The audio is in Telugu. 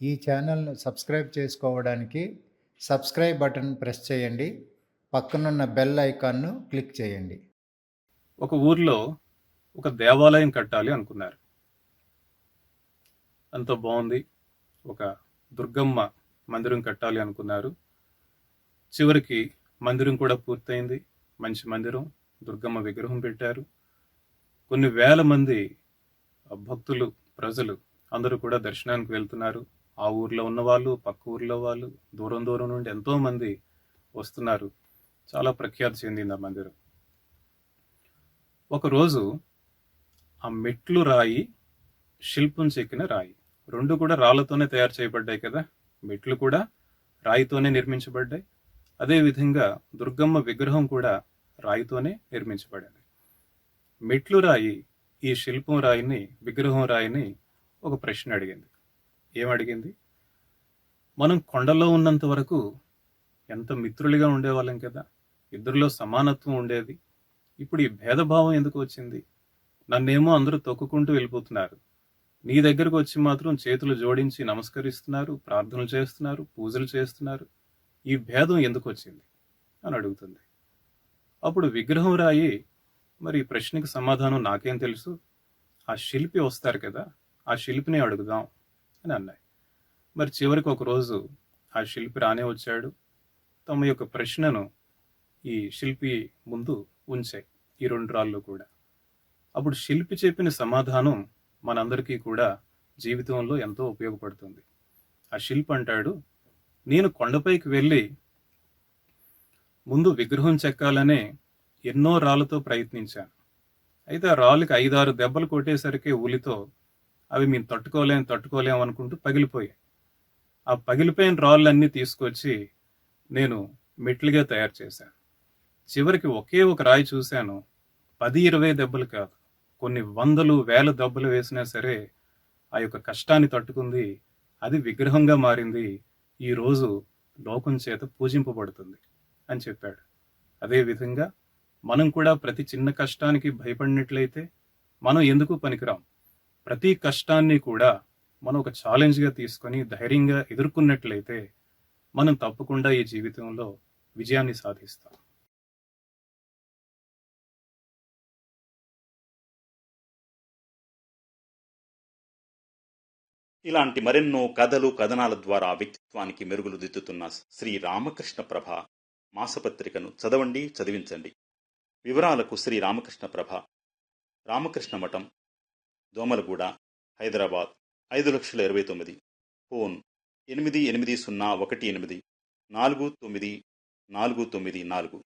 ఈ ఛానల్ను సబ్స్క్రైబ్ చేసుకోవడానికి సబ్స్క్రైబ్ బటన్ ప్రెస్ చేయండి. పక్కనున్న బెల్ ఐకాన్ను క్లిక్ చేయండి. ఒక ఊర్లో ఒక దేవాలయం కట్టాలి అనుకున్నారు. అంత బాగుంది. ఒక దుర్గమ్మ మందిరం కట్టాలి అనుకున్నారు. చివరికి మందిరం కూడా పూర్తయింది. మంచి మందిరం దుర్గమ్మ విగ్రహం పెట్టారు. కొన్ని వేల మంది భక్తులు ప్రజలు అందరూ కూడా దర్శనానికి వెళ్తున్నారు. ఆ ఊర్లో ఉన్నవాళ్ళు పక్క ఊర్లో వాళ్ళు దూరం దూరం నుండి ఎంతోమంది వస్తున్నారు. చాలా ప్రఖ్యాతి చెందింది ఆ మందిరం. ఒకరోజు ఆ మెట్లు రాయి శిల్పం చెక్కిన రాయి. రెండు కూడా రాళ్ళతోనే తయారు చేయబడ్డాయి కదా. మెట్లు కూడా రాయితోనే నిర్మించబడ్డాయి. అదేవిధంగా దుర్గమ్మ విగ్రహం కూడా రాయితోనే నిర్మించబడింది. మెట్లు రాయి ఈ శిల్పం రాయిని విగ్రహం రాయిని ఒక ప్రశ్న అడిగింది. ఏమడిగింది? మనం కొండలో ఉన్నంత వరకు ఎంత మిత్రులుగా ఉండేవాళ్ళం కదా. ఇద్దరిలో సమానత్వం ఉండేది. ఇప్పుడు ఈ భేదభావం ఎందుకు వచ్చింది? నన్నేమో అందరూ తొక్కుకుంటూ వెళ్ళిపోతున్నారు. నీ దగ్గరకు వచ్చి మాత్రం చేతులు జోడించి నమస్కరిస్తున్నారు ప్రార్థనలు చేస్తున్నారు పూజలు చేస్తున్నారు. ఈ భేదం ఎందుకు వచ్చింది? అని అడుగుతుంది. అప్పుడు విగ్రహం రాయి మరి ఈ ప్రశ్నకి సమాధానం నాకేం తెలుసు? ఆ శిల్పి వస్తారు కదా ఆ శిల్పిని అడుగుదాం. అని అన్నాయి. మరి చివరికి ఒక రోజు ఆ శిల్పి రానే వచ్చాడు. తమ యొక్క ప్రశ్నను ఈ శిల్పి ముందు ఉంచాయి ఈ రెండు రాళ్ళు కూడా. అప్పుడు శిల్పి చెప్పిన సమాధానం మనందరికీ కూడా జీవితంలో ఎంతో ఉపయోగపడుతుంది. ఆ శిల్పి అంటాడు నేను కొండపైకి వెళ్ళి ముందు విగ్రహం చెక్కాలనే ఎన్నో రాళ్ళతో ప్రయత్నించాను. అయితే ఆ రాళ్ళకి ఐదారు దెబ్బలు కొట్టేసరికి ఉలితో అవి మేము తట్టుకోలేం తట్టుకోలేం అనుకుంటూ పగిలిపోయాయి. ఆ పగిలిపోయిన రాళ్ళన్నీ తీసుకొచ్చి నేను మెట్లుగా తయారు చేశాను. చివరికి ఒకే ఒక రాయి చూశాను. పది ఇరవై దెబ్బలు కాదు కొన్ని వందలు వేల దెబ్బలు వేసినా సరే ఆ యొక్క కష్టాన్ని తట్టుకుంది. అది విగ్రహంగా మారింది. ఈ రోజు లోకం చేత పూజింపబడుతుంది అని చెప్పాడు. అదేవిధంగా మనం కూడా ప్రతి చిన్న కష్టానికి భయపడినట్లయితే మనం ఎందుకు పనికిరాం? ప్రతి కష్టాన్ని కూడా మనం ఒక ఛాలెంజ్గా తీసుకొని ధైర్యంగా ఎదుర్కొన్నట్లయితే మనం తప్పకుండా ఈ జీవితంలో విజయాన్ని సాధిస్తాం. ఇలాంటి మరెన్నో కథలు కథనాల ద్వారా వ్యక్తిత్వానికి మెరుగులు దిద్దుతున్న శ్రీ రామకృష్ణ ప్రభ మాసపత్రికను చదవండి చదివించండి. వివరాలకు శ్రీ రామకృష్ణ ప్రభ. రామకృష్ణ మఠం దోమలగూడ హైదరాబాద్ ఐదు లక్షల ఇరవై తొమ్మిది. ఫోన్ ఎనిమిది ఎనిమిది సున్నా ఒకటి ఎనిమిది. నాలుగు తొమ్మిది నాలుగు తొమ్మిది నాలుగు.